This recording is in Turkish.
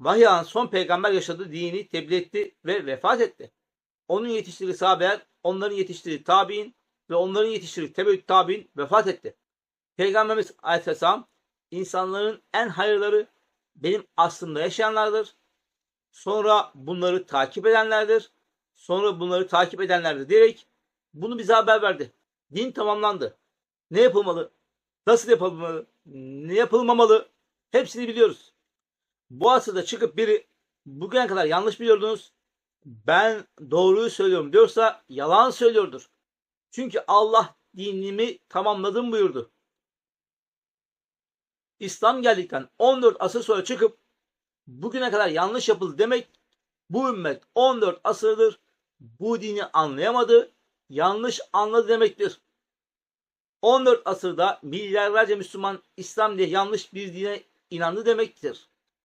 vahiy alan son peygamber yaşadığı dini tebliğ etti ve vefat etti. Onun yetiştirdiği sahabeler, onların yetiştirdiği tabi'in ve onların yetiştirdiği tebeüt tabi'in vefat etti. Peygamberimiz Aleyhisselam insanların en hayırları benim aslımda yaşayanlardır. Sonra bunları takip edenlerdir. Sonra bunları takip edenlerdir diyerek bunu bize haber verdi. Din tamamlandı. Ne yapılmalı? Nasıl yapılmalı? Ne yapılmamalı? Hepsini biliyoruz. Bu asırda çıkıp biri bugüne kadar yanlış biliyordunuz. Ben doğruyu söylüyorum diyorsa yalan söylüyordur. Çünkü Allah dinimi tamamladım buyurdu. İslam geldikten 14 asır sonra çıkıp bugüne kadar yanlış yapıldı demek bu ümmet 14 asırdır bu dini anlayamadı, yanlış anladı demektir. 14 asırda milyarlarca Müslüman İslam diye yanlış bir dine inandı demektir.